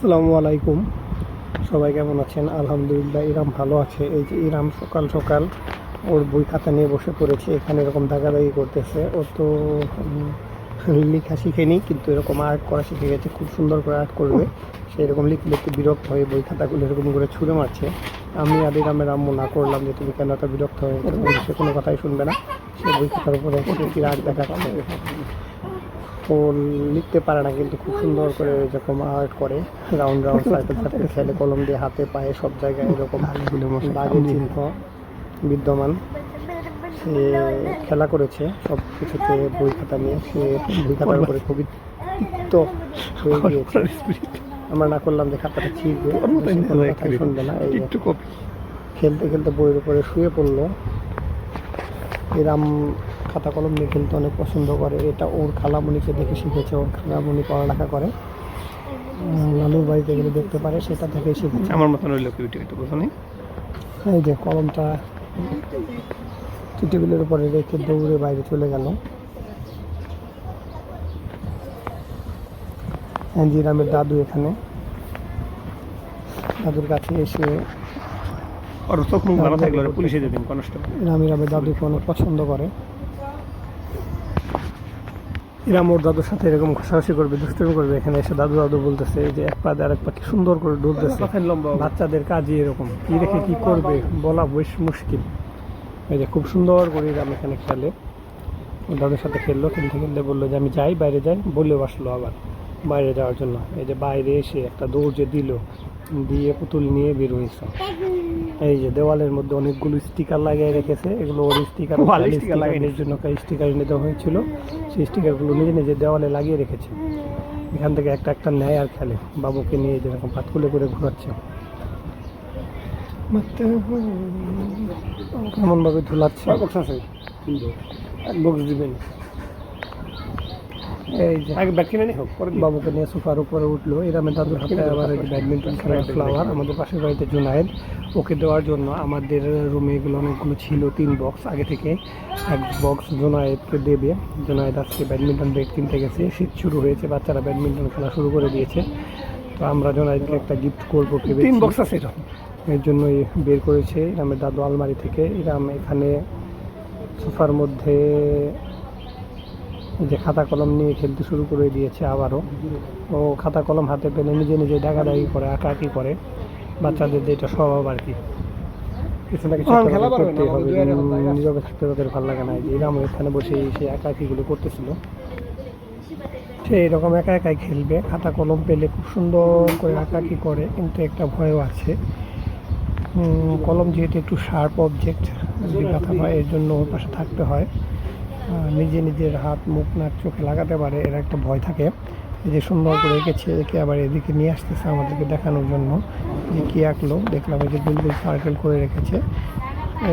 আসসালামু আলাইকুম। সবাই কেমন আছেন? আলহামদুলিল্লাহ, ইরাম ভালো আছে। এই যে ইরাম সকাল সকাল ওর বই খাতা নিয়ে বসে পড়েছে, এখানে এরকম দাগাদাগি করতেছে। ও তো লেখা শিখেনি, কিন্তু এরকম আর্ট করা শিখে গেছে, খুব সুন্দর করে আর্ট করবে। সে এরকম লিখতে লিখতে বিরক্ত হয়ে বই খাতাগুলো এরকম করে ছুঁড়ে মারছে। আমি আর ইরামের আম্মু না করলাম যে তুমি কেন এত বিরক্ত হয়ে সে কোনো কথাই শুনবে না। সে বই খাতার উপরে রাগ দেখাচ্ছে ও লিখতে পারে না কিন্তু খুব সুন্দর করে এরকম আর্ট করে রাউন্ড রাউন্ড সার্কেল সার্কেল খেলে কলম দিয়ে হাতে পায়ে সব জায়গায় এরকম দাগের চিহ্ন বিদ্যমান। সে খেলা করেছে সব কিছুতে বই খাতা নিয়ে সে বই খাতার উপরে খুবই তিক্ত হয়ে গিয়েছে। আমরা না করলাম যে খাতাটা ছিঁড়বে শুনবে না এই খেলতে খেলতে বইয়ের উপরে শুয়ে পড়ল। এরাম খাতা কলম নিয়ে খেলতে অনেক পছন্দ করে। এটা ওর খালামণিকে দেখে শিখেছে ওর খালামণি পড়ালেখা করে। লালুর বাড়িতে গেলে দেখতে পারে সেটা থেকেই শিখেছে। আমার মতন ওই লোক একটু বোঝো এই যে কলমটা টেবিলের উপরে রেখে দৌড়ে বাইরে চলে গেল। জিরামের দাদু এখানে। দাদুর কাছে এসে ওর চোখ মুখ ভালো থাকলে পুলিশে যেতেন কনস্টেবল ইরাম ইরামের দাদুকে অনেক পছন্দ করে। ইরাম ওর দাদুর সাথে এরকম ঘষাঘষি করবে দুষ্টুমি করবে এখানে এসে দাদু দাদু বলতেছে এই যে এক পা দিয়ে আরেক পা কি সুন্দর করে ডুলতেছে। বাচ্চাদের কাজই এরকম। কি রেখে কি করবে বলা বেশ মুশকিল। এই যে খুব সুন্দর করে ইরাম এখানে খেলে। ওর দাদুর সাথে খেললো খেলতে খেলতে বলল যে আমি যাই বাইরে যাই। বলেও আসলো আবার বাইরে যাওয়ার জন্য। এই যে বাইরে এসে একটা দৌড় যে দিল দিয়ে পুতুল নিয়ে বের হয়েছে। এই যে দেওয়ালের মধ্যে অনেকগুলো স্টিকার লাগিয়ে রেখেছে। এগুলো ওর স্টিকার এর জন্য স্টিকার এনে দেওয়া হয়েছিল। সেই স্টিকারগুলো নিজে নিজে দেওয়ালে লাগিয়ে রেখেছে। এখান থেকে একটা একটা নেয় আর খেলে। বাবুকে নিয়ে যেরকম পাত খুলে করে ঘোরাচ্ছে। কেমন ভাবে ধুলাচ্ছে? এক বক্স দিবেন এই যে আগে ব্যাট কিনে হোক পরে বাবুকে নিয়ে সোফার উপরে উঠল। এরামের দাদুর হাতে আবার ব্যাডমিন্টন খেলার ফ্লাওয়ার আমাদের পাশের বাড়িতে জুনায়েদ ওকে দেওয়ার জন্য আমাদের রুমে এগুলো অনেকগুলো ছিল তিন বক্স আগে থেকে এক বক্স জুনায়েদকে দেবে। জুনায়েদ আজকে ব্যাডমিন্টন ব্যাট কিনতে গেছে। শীত শুরু হয়েছে বাচ্চারা ব্যাডমিন্টন খেলা শুরু করে দিয়েছে। তো আমরা জুনায়েদকে একটা গিফট করব তিন বক্স আছে এরকম। এর জন্যই বের করেছে। ইরামের দাদু আলমারি থেকে। ইরাম এখানে সোফার মধ্যে যে খাতা কলম নিয়ে খেলতে শুরু করে দিয়েছে আবারও। ও খাতা কলম হাতে পেলে নিজে নিজে ডাকাডাকি করে আঁকাআঁকি করে। বাচ্চাদের যেটা স্বভাব আর কি। কিছু না কিছু হবে। নীরবে থাকতে তাদের ভালো লাগে না। যে ইরাম এখানে বসে সেই আঁকাআঁকিগুলো করতেছিল। সে এরকম একা একাই খেলবে। খাতা কলম পেলে খুব সুন্দর করে আঁকাআঁকি করে কিন্তু একটা ভয়ও আছে। কলম যেহেতু একটু শার্প অবজেক্ট ব্যথা হয় এর জন্য ওর পাশে থাকতে হয়। নিজে নিজের হাত, মুখ, নাক, চোখে লাগাতে পারে, এর একটা ভয় থাকে। এই যে সুন্দর করে এঁকেছে, একে আবার এদিকে নিয়ে আসতেছে আমাদেরকে দেখানোর জন্য। যে কী আঁকলো, দেখলাম এই যে বিলবিল সার্কেল করে রেখেছে।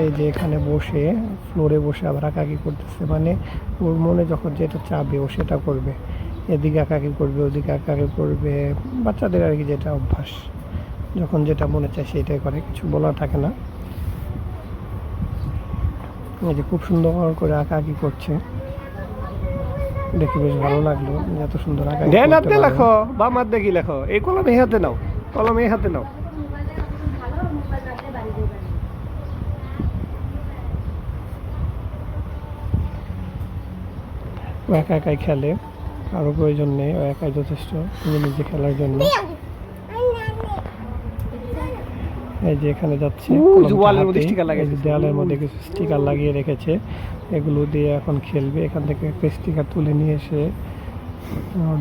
এই যে এখানে বসে ফ্লোরে বসে আবার আঁকাকি করতেছে। মানে ওর মনে যখন যেটা চাবে, ও সেটা করবে। এদিকে আঁকাকি করবে, ওদিকে আঁকাকি করবে। বাচ্চাদের আর কি যেটা অভ্যাস, যখন যেটা মনে চায় সেটাই করে। কিছু বলার থাকে না। যে খুব সুন্দর করে আঁকাআঁকি করছে। দেখে বেশ ভালো লাগল এত সুন্দর আঁকা ড্যান হাতে লেখো বাম হাত দেখি লেখো। এই কলম এই হাতে নাও কলম এই হাতে নাও। একা একাই খেলে কারও প্রয়োজন নেই ও একাই যথেষ্ট নিজে খেলার জন্য। এই যে এখানে যাচ্ছে ওয়ালের মধ্যে কিছু স্টিকার লাগিয়ে রেখেছে। এগুলো দিয়ে এখন খেলবে। এখান থেকে একটা স্টিকার তুলে নিয়ে এসে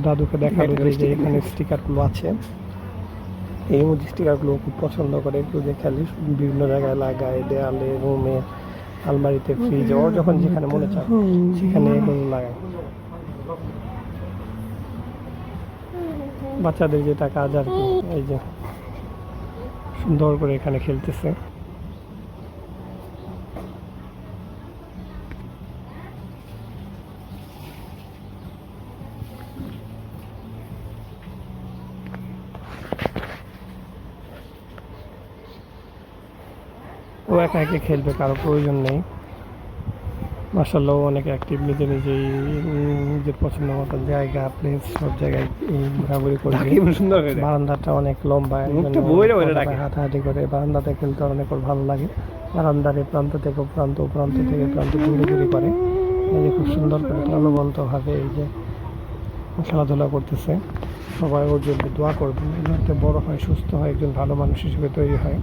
দাদুকে দেখাবে যে এখানে। স্টিকারগুলো আছে। এই মধ্যে স্টিকারগুলো খুব পছন্দ করে। একটু যে খেলি বিভিন্ন জায়গায় লাগায় দেয়ালে রুমে আলমারিতে ফ্রিজে ওর যখন যেখানে মনে চায় সেখানে এগুলো লাগায়। বাচ্চাদের যেটা কাজ আর কি এই যে সুন্দর করে এখানে খেলতেছে। ও একা একে খেলবে কারও প্রয়োজন নেই। মার্শাল্লাহ অনেক অ্যাক্টিভ নিজে নিজেই নিজের পছন্দ মতো জায়গা প্লেস সব জায়গায় ঘোরাঘুরি সুন্দর করে? বারান্দাটা অনেক লম্বা। হাঁটাহাঁটি করে বারান্দাতে খেলতে অনেক ভালো লাগে। বারান্দার এই প্রান্ত থেকে প্রান্ত প্রান্ত থেকে প্রান্ত ঘুরে ঘুরে করে। এই যে খুব সুন্দর করে প্রাণবন্তভাবে এই যে খেলাধুলা করতেছে। সবাই ওর জন্য দোয়া করবেন। যাতে বড় হয় সুস্থ হয় একজন ভালো মানুষ হিসেবে তৈরি হয়।